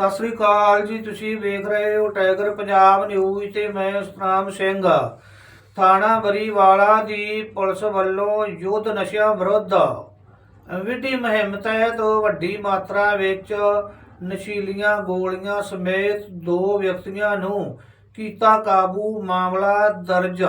ਸਤਿ ਸ੍ਰੀ ਅਕਾਲ ਜੀ, ਤੁਸੀਂ ਵੇਖ ਰਹੇ ਹੋ ਟਾਈਗਰ ਪੰਜਾਬ ਨਿਊਜ਼ ਤੇ ਮੈਂ ਸਤਨਾਮ ਸਿੰਘ। ਥਾਣਾ ਬਰੀਵਾਲਾ ਦੀ ਪੁਲਿਸ ਵੱਲੋਂ ਯੁੱਧ ਨਸ਼ਿਆਂ ਵਿਰੁੱਧ ਵਿੱਢੀ ਮੁਹਿੰਮ ਤਹਿਤ ਵੱਡੀ ਮਾਤਰਾ ਵਿੱਚ ਨਸ਼ੀਲੀਆਂ ਗੋਲੀਆਂ ਸਮੇਤ ਦੋ ਵਿਅਕਤੀਆਂ ਨੂੰ ਕੀਤਾ ਕਾਬੂ ਮਾਮਲਾ ਦਰਜ।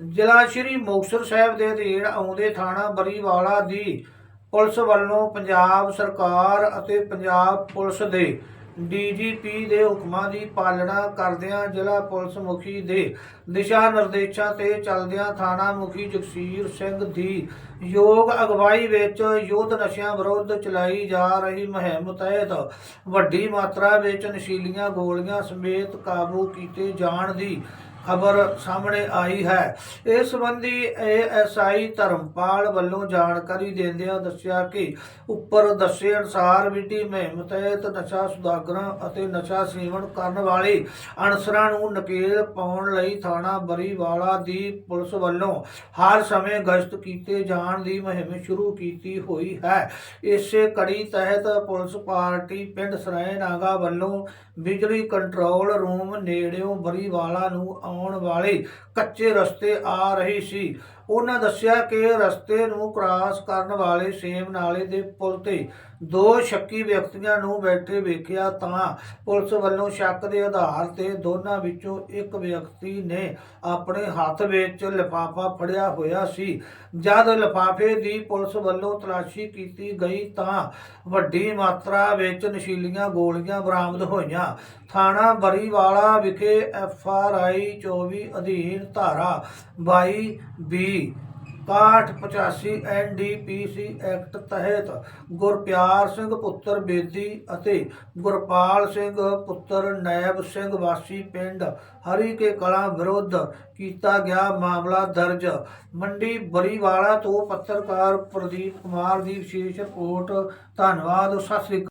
ਜ਼ਿਲ੍ਹਾ ਸ਼੍ਰੀ ਮੁਕਤਸਰ ਸਾਹਿਬ ਦੇ ਅਧੀਨ ਆਉਂਦੇ ਥਾਣਾ ਬਰੀਵਾਲਾ ਦੀ ਪੁਲਿਸ ਵੱਲੋਂ ਪੰਜਾਬ ਸਰਕਾਰ ਅਤੇ ਪੰਜਾਬ ਪੁਲਿਸ ਦੇ ਡੀਜੀਪੀ ਦੇ ਹੁਕਮਾਂ ਦੀ ਪਾਲਣਾ ਕਰਦਿਆਂ ਜ਼ਿਲ੍ਹਾ ਪੁਲਿਸ ਮੁਖੀ ਦੇ ਦਿਸ਼ਾ ਨਿਰਦੇਸ਼ਾਂ ਤੇ ਚੱਲਦਿਆਂ ਥਾਣਾ ਮੁਖੀ ਜਗਸੀਰ ਸਿੰਘ ਦੀ ਯੋਗ ਅਗਵਾਈ ਵਿੱਚ ਯੁੱਧ ਨਸ਼ਿਆਂ ਵਿਰੁੱਧ ਚਲਾਈ ਜਾ ਰਹੀ ਮੁਹਿੰਮ ਤਹਿਤ ਵੱਡੀ ਮਾਤਰਾ ਵਿੱਚ ਨਸ਼ੀਲੀਆਂ ਗੋਲੀਆਂ ਸਮੇਤ ਕਾਬੂ ਕੀਤੇ ਜਾਣ ਦੀ ਖਬਰ ਸਾਹਮਣੇ ਆਈ ਹੈ। ਇਸ ਸੰਬੰਧੀ ਏਐਸਆਈ ਧਰਮਪਾਲ ਵੱਲੋਂ ਜਾਣਕਾਰੀ ਦਿੰਦਿਆਂ ਦੱਸਿਆ ਕਿ ਉੱਪਰ ਦੱਸੇ ਅਨੁਸਾਰ ਵਿਧੀ ਮੁਹਿੰਮ ਤਹਿਤ ਨਸ਼ਾ ਸੁਦਾਗਰਾਂ ਅਤੇ ਨਸ਼ਾ ਸੇਵਨ ਕਰਨ ਵਾਲੇ ਅਨਸਰਾਂ ਨੂੰ ਨਕੇਲ ਪਾਉਣ ਲਈ ਥਾਣਾ ਬਰੀਵਾਲਾ ਦੀ ਪੁਲਿਸ ਵੱਲੋਂ ਹਰ ਸਮੇਂ ਗਸ਼ਤ ਕੀਤੇ ਜਾਣ ਦੀ ਮੁਹਿੰਮ ਸ਼ੁਰੂ ਕੀਤੀ ਹੋਈ ਹੈ। ਇਸੇ ਕੜੀ ਤਹਿਤ ਪੁਲਿਸ ਪਾਰਟੀ ਪਿੰਡ ਸਰਾਏ ਨਾਗਾ ਵੱਲੋਂ ਬਿਜਲੀ ਕੰਟਰੋਲ ਰੂਮ ਨੇੜਿਓਂ ਬਰੀਵਾਲਾ ਨੂੰ ਆਉਣ ਵਾਲੇ ਕੱਚੇ ਰਸਤੇ ਆ ਰਹੀ ਸੀ। ਉਹਨਾਂ ਦੱਸਿਆ ਕਿ ਰਸਤੇ ਨੂੰ ਕ੍ਰਾਸ ਕਰਨ ਵਾਲੇ ਸੇਮ ਨਾਲੇ ਦੇ ਪੁਲ ਤੇ ਦੋ ਸ਼ੱਕੀ ਵਿਅਕਤੀਆਂ ਨੂੰ ਬੈਠੇ ਵੇਖਿਆ ਤਾਂ ਪੁਲਿਸ ਵੱਲੋਂ ਸ਼ੱਕ ਦੇ ਆਧਾਰ ਤੇ ਦੋਨਾਂ ਵਿੱਚੋਂ ਇੱਕ ਵਿਅਕਤੀ ਨੇ ਆਪਣੇ ਹੱਥ ਵਿੱਚ ਲਿਫਾਫਾ ਫੜਿਆ ਹੋਇਆ ਸੀ। ਜਦ ਲਿਫਾਫੇ ਦੀ ਪੁਲਿਸ ਵੱਲੋਂ ਤਲਾਸ਼ੀ ਕੀਤੀ ਗਈ ਤਾਂ ਵੱਡੀ ਮਾਤਰਾ ਵਿੱਚ ਨਸ਼ੀਲੀਆਂ ਗੋਲੀਆਂ ਬਰਾਮਦ ਹੋਈਆਂ। ਥਾਣਾ ਬਰੀਵਾਲਾ ਵਿਖੇ ਐਫ ਆਰ ਆਈ 24 ਅਧੀਨ ਧਾਰਾ 22 ਬੀ 6585 ਐਨਡੀਪੀਸੀ ਐਕਟ ਤਹਿਤ ਗੁਰਪਿਆਰ ਸਿੰਘ ਪੁੱਤਰ ਬੇਦੀ ਅਤੇ ਗੁਰਪਾਲ ਸਿੰਘ ਪੁੱਤਰ ਨੈਬ ਸਿੰਘ ਵਾਸੀ ਪਿੰਡ ਹਰੀ ਕੇ ਕਲਾਂ ਵਿਰੁੱਧ ਕੀਤਾ ਗਿਆ ਮਾਮਲਾ ਦਰਜ। ਮੰਡੀ ਬਰੀਵਾਲਾ ਤੋਂ ਪੱਤਰਕਾਰ ਪ੍ਰਦੀਪ ਕੁਮਾਰ ਦੀ ਵਿਸ਼ੇਸ਼ ਰਿਪੋਰਟ। ਧੰਨਵਾਦ, ਸਤਿ ਸ੍ਰੀ ਅਕਾਲ।